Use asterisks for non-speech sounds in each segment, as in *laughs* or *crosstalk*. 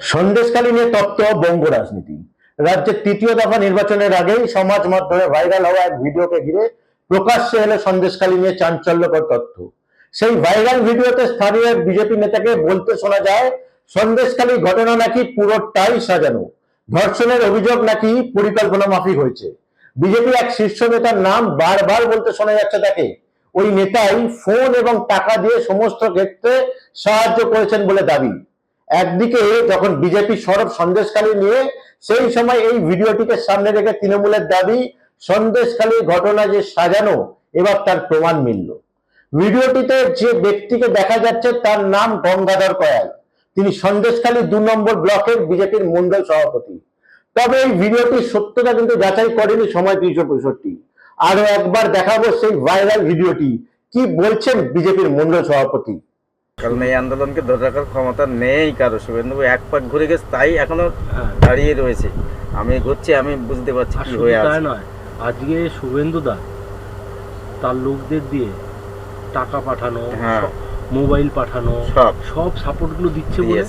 সন্দেশকালী নিয়ে তত্ত্ব বঙ্গ রাজনীতি। রাজ্যের তৃতীয় দফা নির্বাচনের আগেই সমাজ মাধ্যমে ভাইরাল হওয়া এক ভিডিওকে ঘিরে প্রকাশ্যে এলো সন্দেশকালী নিয়ে চাঞ্চল্যকর তথ্য। সেই ভাইরাল ভিডিওতে স্থানীয় এক বিজেপি নেতাকে বলতে শোনা যায়, সন্দেশকালী ঘটনা নাকি পুরোটাই সাজানো। ধর্ষণের অভিযোগ নাকি পরিকল্পনা মাফিক হয়েছে। বিজেপি এক শীর্ষ নেতার নাম বারবার বলতে শোনা যাচ্ছে তাকে। ওই নেতাই ফোন এবং টাকা দিয়ে সমস্ত ক্ষেত্রে সাহায্য করেছেন বলে দাবি। একদিকে যখন বিজেপি সরব সন্দেশখালী নিয়ে সেই সময় এই ভিডিওটিকে সামনে রেখে তৃণমূলের দাবি সন্দেশখালীর ঘটনা যে সাজানো, এবার তার প্রমাণ মিলল। ভিডিওটিতে যে ব্যক্তিকে দেখা যাচ্ছে তার নাম গঙ্গাধর কয়াল। তিনি সন্দেশখালী দু নম্বর ব্লকের বিজেপির মন্ডল সভাপতি। তবে এই ভিডিওটির সত্যতা কিন্তু যাচাই করেনি সময় তিনশো পঁয়ষট্টি। আরও একবার দেখাবো সেই ভাইরাল ভিডিওটি। কি বলছেন বিজেপির মন্ডল সভাপতি? কারণ এই আন্দোলনকে ধরে রাখার ক্ষমতা নেই কারও। শুভেন্দু এক পাক ঘুরে গেছে তাই এখনও দাঁড়িয়ে রয়েছে। আমি ঘুরছি আমি বুঝতে পারছি কি হয়ে আছে। নয় আজকে শুভেন্দু দা তার লোকদের দিয়ে টাকা পাঠানো হ্যাঁ। মোবাইল পাঠানো সব। সব সাপোর্টগুলো দিচ্ছে বলে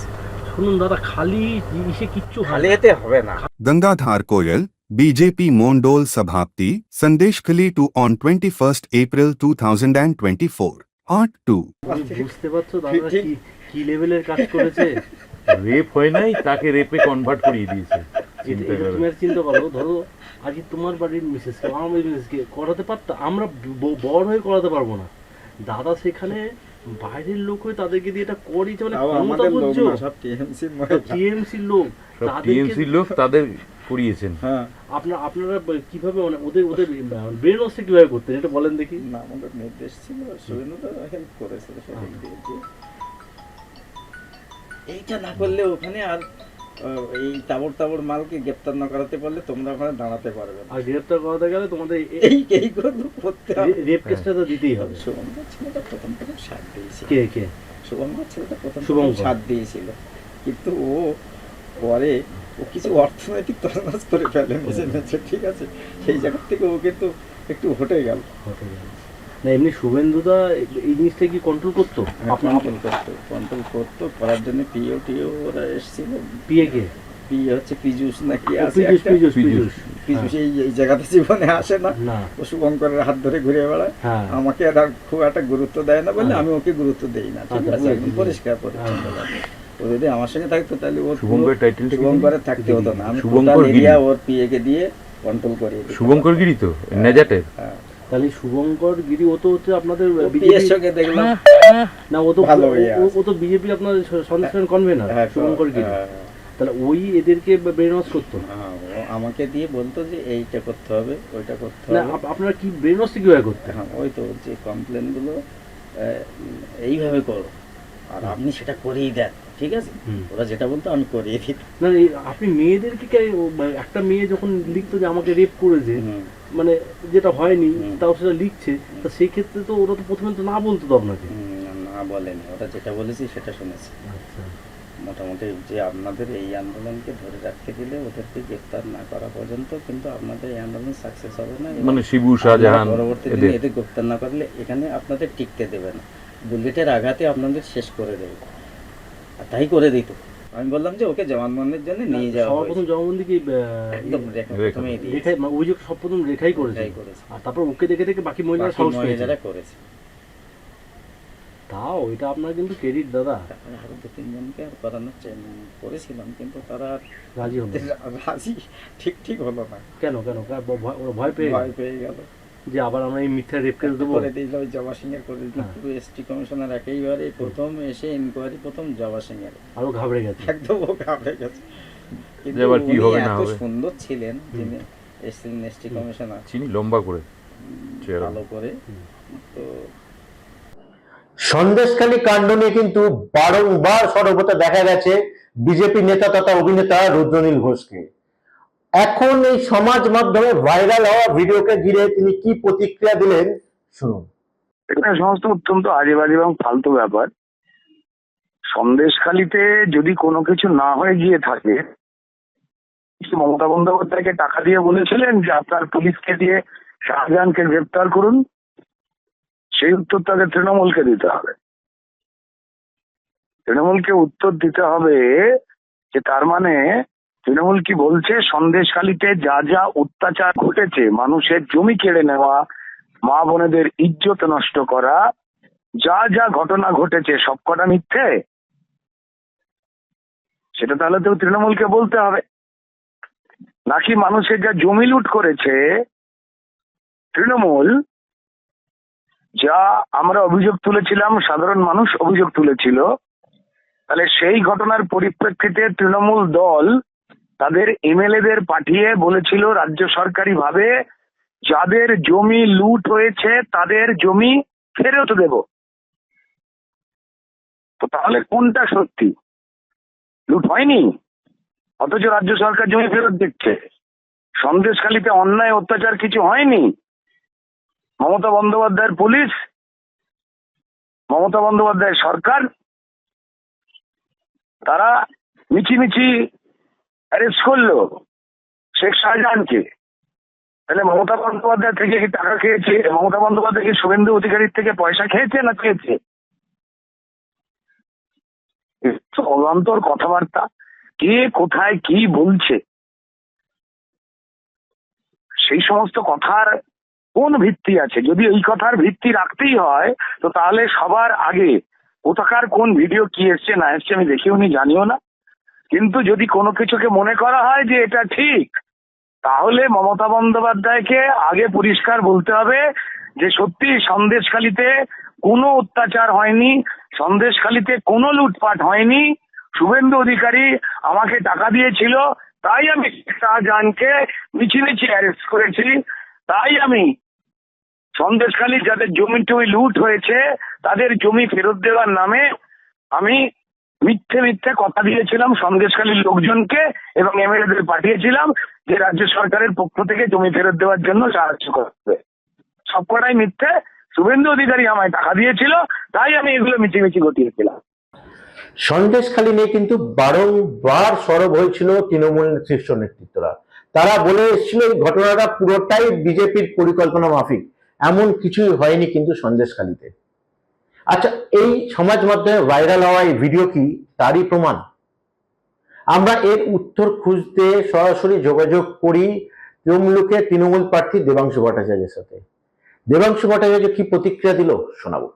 শুনুন দাদা খালি জিনিসে কিচ্ছু হয় খালি না। এতে হবে না। Gangadhar Koyal, BJP Mondol Sabhapti, Sandesh Khali to on 21st April 2024. Art 2. তুমি বুঝতে পারছ দাদা কি কি লেভেলের কাজ করেছে? রেপ হয় নাই তাকে রেপে কনভার্ট করিয়ে দিয়েছে। এটা চিন্তা করো। তুমি আর চিন্তা করো ধরো আজকে তোমার বাড়ির মিসেসকে আমার বাড়ির মিসেসকে করাতে পারতো? আমরা বড় হয়ে করাতে পারব না। দাদা সেখানে বাইরের লোক হয়ে তাদেরকে দিয়ে এটা করিয়েছে মানে ক্ষমতা বুঝছ টিএমসি টিএমসির লোক। তাদেরকে টিএমসির লোক তাদের করিয়েছেন। হ্যাঁ আপনার আপনারা কীভাবে মানে ওদের ওদের ব্রেন ওয়াশটা কীভাবে করতেন এটা বলেন দেখি। না আমাদের নির্দেশ ছিল তো হেল্প করেছিল এইটা না করলে ওখানে আর এই তাবড় তাবড় মালকে গ্রেপ্তার না করাতে পারলে তোমরা ওখানে দাঁড়াতে পারবে আর গ্রেপ্তার করাতে গেলে তোমাদের এই এই করে করতে হবে। রেপ কেসটা তো দিতেই হবে। শুভঙ্কর ছেলেটা প্রথম প্রথম সাথ দিয়েছিল। কে কে? শুভঙ্কর ছেলেটা প্রথম প্রথম শুভঙ্কর। সাথ দিয়েছিল। কিন্তু ও পরে ও কিছু অর্থনৈতিক তরনাস করে ফেলে মেসে মেসে ঠিক আছে? সেই জায়গা থেকে ও কিন্তু একটু হটে গেল। হতে গেলে। না এমনি শুভেন্দুদা এই জিনিসটা কি কন্ট্রোল করতো? কন্ট্রোল করতো কন্ট্রোল করতো করার জন্য পিও টিও ওরা এসেছিল। পিএ কে? পি হচ্ছে পিজুস নাকি আছে পিজুস পিজুস পিজুস। পিজুস পিজুস এই এই জায়গাতে জীবনে আসে না। ও শুভঙ্করের হাত ধরে ঘুরে বেড়ায়। হ্যাঁ। আমাকে আর খুব একটা গুরুত্ব দেয় না বলে হ্যাঁ। আমি ওকে গুরুত্ব দেই না ঠিক আচ্ছা, আছে? একদম পরিষ্কার পরিচ্ছন্ন হ্যাঁ। লাগে ও যদি আমার সঙ্গে থাকতো তাহলে ওর শুভঙ্কর? শুভঙ্করের থাকতে হতো না। আমি শুভঙ্কর এরিয়া ওর পিএ কে দিয়ে কন্ট্রোল দিতাম। শুভঙ্কর গিরি তো? নেজাটের? হ্যাঁ। তাহলে শুভঙ্কর গিরি ও তো হচ্ছে আপনাদের ও বিজেপি পিএর সঙ্গে দেখলাম। না ও তো ভালো ও- তো বিজেপি আপনার সন্দেশন কনভেনার হ্যাঁ, শুভঙ্কর গিরি। হ্যাঁ, তাহলে ওই এদেরকে ব্রেন ওয়াশ করতো হ্যাঁ, ও আমাকে দিয়ে বলতো যে এইটা করতে হবে ওইটা করতে হবে। আপ- আপনারা কি ব্রেন কীভাবে করতেন? হ্যাঁ ওই তো যে কমপ্লেনগুলো আহ, এইভাবে করো। আর আপনি সেটা করেই দেন। ঠিক আছে। ওরা যেটা বলতো আমি করিয়ে দিতাম। না আপনি মেয়েদেরকে একটা মেয়ে যখন লিখতো যে আমাকে রেপ করেছে মানে যেটা হয়নি তাও সেটা লিখছে তা সেই ক্ষেত্রে তো ওরা তো প্রথমে তো না বলতো তো আপনাকে? না বলেনি। ওরা যেটা বলেছি সেটা শুনেছি। আচ্ছা। মোটামুটি যে আপনাদের এই আন্দোলনকে ধরে রাখতে দিলে ওদেরকে গ্রেপ্তার না করা পর্যন্ত কিন্তু আপনাদের এই আন্দোলন সাকসেস হবে না মানে শিবু শাহজাহান পরবর্তী দিনে এদের। গ্রেপ্তার না করলে এখানে আপনাদের টিকতে দেবে না। বুলেটের আঘাতে আপনাদের শেষ করে দেবে। তাই করে দিত। আমি বললাম যে ওকে জবানবন্দির জন্য নিয়ে যাওয়া সবার প্রথম হয়েছে। জবাবন্দি কি একদম রেখা রেখা। প্রথমেই। রেখাই অভিযোগ সব প্রথম রেখাই করেছে। আর তারপর ওকে দেখে দেখে বাকি মহিলারা সাহস পেয়েছে। মহিলারা করেছে। তাও এটা আপনার কিন্তু ক্রেডিট দাদা। আরও দু তিনজনকে আর করানোর করেছিলাম কিন্তু তারা আর রাজি হলো *laughs* রাজি ঠিক ঠিক হলো না। কেন কেন? ভয়- ওরা ভয় পেয়ে ভয় পেয়ে গেল। যে আবার আমরা এই মিথ্যা রেপ কেস দেবো? দিল ওই জবা সিং এর করে দিল হ্যাঁ। পুরো এসটি কমিশনার একেবারে প্রথম এসে ইনকোয়ারি প্রথম জবা সিং এর আরও ঘাবড়ে গেছে। একদম ও ঘাবড়ে গেছে। কিন্তু যে আবার কি হবে না এত হবে। সুন্দর ছিলেন যিনি এসছিলেন এসটি কমিশনার। চিনি লম্বা করে। ভালো করে। তো সন্দেশখালী কাণ্ড নিয়ে কিন্তু বারংবার সরবতে দেখা গেছে বিজেপি নেতা তথা অভিনেতা রুদ্রনীল ঘোষকে। এখন এই সমাজ মাধ্যমে ভাইরাল হওয়া ভিডিওকে ঘিরে তিনি কি প্রতিক্রিয়া দিলেন? শুনুন। এখানে সমস্ত অত্যন্ত আজেবাজে এবং ফালতু ব্যাপার। সন্দেশখালিতে যদি কোনো কিছু না হয়ে গিয়ে থাকে মমতা বন্দ্যোপাধ্যায়কে টাকা দিয়ে বলেছিলেন যে আপনার পুলিশকে দিয়ে শাহজাহানকে গ্রেপ্তার করুন, সেই উত্তর তাকে তৃণমূলকে দিতে হবে। তৃণমূলকে উত্তর দিতে হবে যে তার মানে তৃণমূল কি বলছে? সন্দেশখালিতে যা যা অত্যাচার ঘটেছে, মানুষের জমি কেড়ে নেওয়া, মা বোনেদের ইজ্জত নষ্ট করা, যা যা ঘটনা ঘটেছে, সবকটা মিথ্যে? সেটা তাহলে তো তৃণমূলকে বলতে হবে। নাকি মানুষের যা জমি লুট করেছে, তৃণমূল, যা আমরা অভিযোগ তুলেছিলাম, সাধারণ মানুষ অভিযোগ তুলেছিল, তাহলে সেই ঘটনার পরিপ্রেক্ষিতে তৃণমূল দল তাদের এমএলএদের পাঠিয়ে বলেছিল রাজ্য সরকারি ভাবে যাদের জমি লুট হয়েছে, তাদের জমি ফেরত দেব। তো তাহলে কোনটা সত্যি? লুট হয়নি? অথচ রাজ্য সরকার জমি ফেরত দিচ্ছে। সন্দেশখালীতে অন্যায়, অত্যাচার কিছু হয়নি? মমতা বন্দ্যোপাধ্যায়ের পুলিশ? মমতা বন্দ্যোপাধ্যায়ের সরকার? তারা মিছিমিছি অ্যারেস্ট করল শেখ শাহজাহানকে। তাহলে মমতা বন্দ্যোপাধ্যায় থেকে কি টাকা খেয়েছে? মমতা বন্দ্যোপাধ্যায় কি শুভেন্দু অধিকারীর থেকে পয়সা খেয়েছে না খেয়েছে? একটু অবান্তর কথাবার্তা। কে কোথায় কি বলছে? সেই সমস্ত কথার কোন ভিত্তি আছে? যদি এই কথার ভিত্তি রাখতেই হয়, তো তাহলে সবার আগে কোথাকার কোন ভিডিও কি এসছে না এসছে আমি দেখিও নি, জানিও না। কিন্তু যদি কোনো কিছুকে মনে করা হয় যে এটা ঠিক, তাহলে মমতা বন্দ্যোপাধ্যায়কে আগে পরিষ্কার বলতে হবে যে সত্যি সন্দেশখালিতে কোনো অত্যাচার হয়নি, সন্দেশখালিতে কোনো লুটপাট হয়নি। শুভেন্দু অধিকারী আমাকে টাকা দিয়েছিল, তাই আমি শাহজাহানকে মিছিমিছি অ্যারেস্ট করেছি। তাই আমি সন্দেশখালী যাদের জমি টমি লুট হয়েছে, তাদের জমি ফেরত দেওয়ার নামে আমি মিথ্যে মিথ্যে কথা দিয়েছিলাম সন্দেশখালীর লোকজনকে এবং এমএলএদের পাঠিয়েছিলাম যে রাজ্য সরকারের পক্ষ থেকে জমি ফেরত দেওয়ার জন্য সাহায্য করবে। সবকটাই মিথ্যে। শুভেন্দু অধিকারী আমায় টাকা দিয়েছিল, তাই আমি এগুলো মিছিমিছি ঘটিয়েছিলাম। সন্দেশখালী নিয়ে কিন্তু বারংবার সরব হয়েছিল তৃণমূল শীর্ষ নেতৃত্বরা। তারা বলে এসেছিল এই ঘটনাটা পুরোটাই বিজেপির পরিকল্পনা মাফিক। এমন কিছুই হয়নি কিন্তু সন্দেশখালীতে। আচ্ছা এই সমাজ মাধ্যমে ভাইরাল হওয়া এই ভিডিও কি তারই প্রমাণ? আমরা এর উত্তর খুঁজতে সরাসরি যোগাযোগ করি তৃণমূলকে তৃণমূল প্রার্থী দেবাংশু ভট্টাচার্যের সাথে। দেবাংশু ভট্টাচার্য কি প্রতিক্রিয়া দিল? শোনাবো।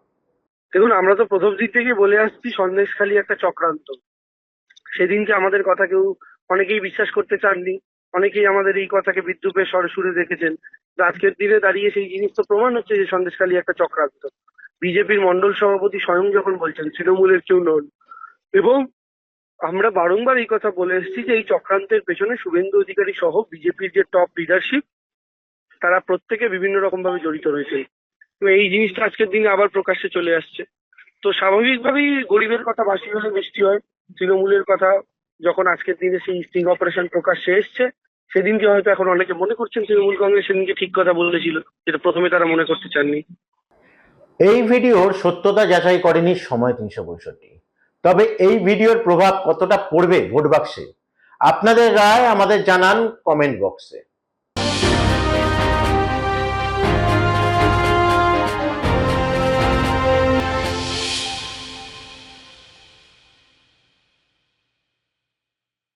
দেখুন, আমরা তো প্রথম দিক থেকে বলে আসছি, সন্দেশখালী একটা চক্রান্ত। সেদিনকে আমাদের কথা কেউ অনেকেই বিশ্বাস করতে চাননি, অনেকেই আমাদের এই কথাকে বিদ্রুপের স্বর সুরে দেখেছেন। আজকের দিনে দাঁড়িয়ে সেই জিনিস তো প্রমাণ হচ্ছে যে সন্দেশখালী একটা চক্রান্ত। বিজেপির মন্ডল সভাপতি স্বয়ং যখন বলছেন, তৃণমূলের কেউ নন। এবং আমরা বারংবার এই কথা বলে এসেছি যে এই চক্রান্তের পেছনে শুভেন্দু অধিকারী সহ বিজেপির যে টপ লিডারশিপ তারা প্রত্যেকে বিভিন্ন রকম ভাবে জড়িত রয়েছে। তো এই জিনিসটা আজকের দিনে আবার প্রকাশ্যে চলে আসছে। তো স্বাভাবিকভাবেই গরিবের কথা, বাসি হলে বৃষ্টি হয়। তৃণমূলের কথা যখন আজকের দিনে সেই স্টিং অপারেশন প্রকাশ্যে এসছে, সেদিনকে হয়তো এখন অনেকে মনে করছেন তৃণমূল কংগ্রেস সেদিনকে ঠিক কথা বলেছিল, যেটা প্রথমে তারা মনে করতে চাননি। এই ভিডিওর সত্যতা যাচাই করেনি সময় তিনশো পঁয়ষট্টি। তবে এই ভিডিওর প্রভাব কতটা পড়বে ভোট বাক্সে আপনাদের রায় আমাদের জানান কমেন্ট বক্সে